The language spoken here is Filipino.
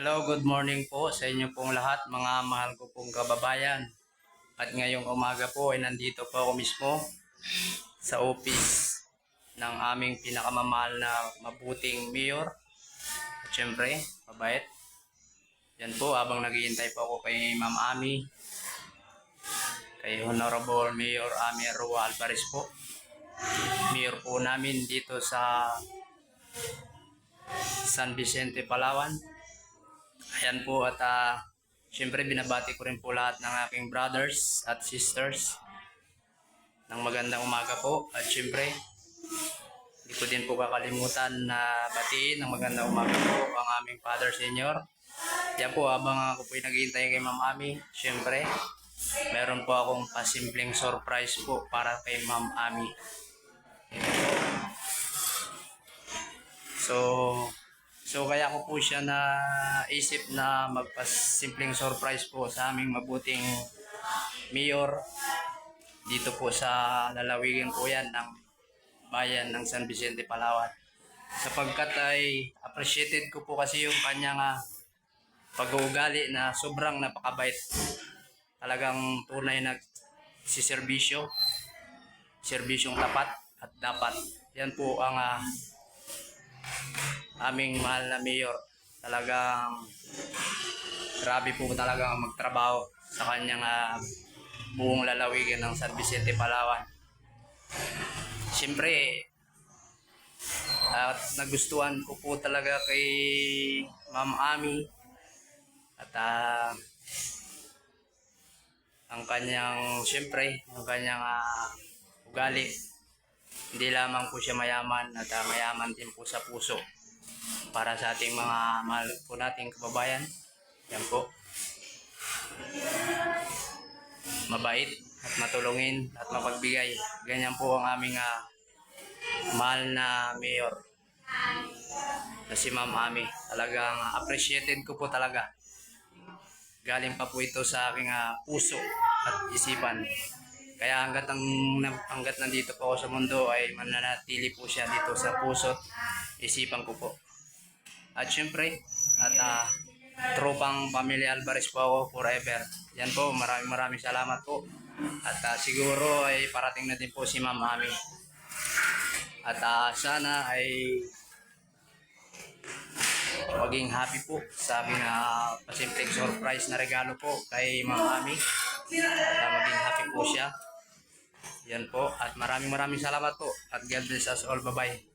Hello, good morning po sa inyo pong lahat, mga mahal ko pong kababayan. At ngayong umaga po ay nandito po ako mismo sa office ng aming pinakamamahal na mabuting mayor. At syempre, mabait. Yan po, habang naghihintay po ako kay Ma'am Ami, kay Honorable Mayor Ami Arroa Alvarez po. Mayor po namin dito sa San Vicente, Palawan. Ayan po at ah, syempre binabati ko rin po lahat ng aking brothers at sisters ng magandang umaga po at syempre hindi ko din po kakalimutan na batiin ng magandang umaga po ang aming father senior. Yan po habang ako po naghihintay kay Ma'am Ami, syempre meron po akong pasimpleng surprise po para kay Ma'am Ami. So, so kaya ko po siya na isip na magpasimpleng surprise po sa aming mabuting mayor dito po sa lalawigan po yan ng bayan ng San Vicente, Palawan. Sapagkat ay appreciated ko po kasi yung kanyang ah, pag-uugali na sobrang napakabait. Talagang tunay na si serbisyo, serbisyong tapat at dapat. Yan po ang ah, aming mahal na mayor. Talagang grabe po talaga ang magtrabaho sa kanyang ah, buong lalawigan ng San Vicente, Palawan. Siyempre, at nagustuhan ko po talaga kay Ma'am Ami at ah, ang kanyang, siyempre, ang kanyang ah, ugali hindi lamang po siya mayaman at ah, mayaman din po sa puso para sa ating mga mahal po nating kababayan. Yan po. Mabait at matulungin at mapagbigay. Ganyan po ang aming ah, mahal na mayor na si Ma'am Ami. Talagang appreciated ko po talaga. Galing pa po ito sa aking ah, puso at isipan. Kaya hanggat, ang, hanggat nandito po ako sa mundo ay mananatili po siya dito sa puso isipan ko po. At syempre, at ah, tropang pamilya Alvarez po ako forever. Yan po, maraming maraming salamat po. At ah, siguro ay parating na din po si Ma'am Ami. At ah, sana ay maging happy po sa aking uh, pasimpleng surprise na regalo po kay Ma'am Ami. At ah, maging happy po siya. Yan po. At maraming maraming salamat po. At God bless us all. Bye-bye.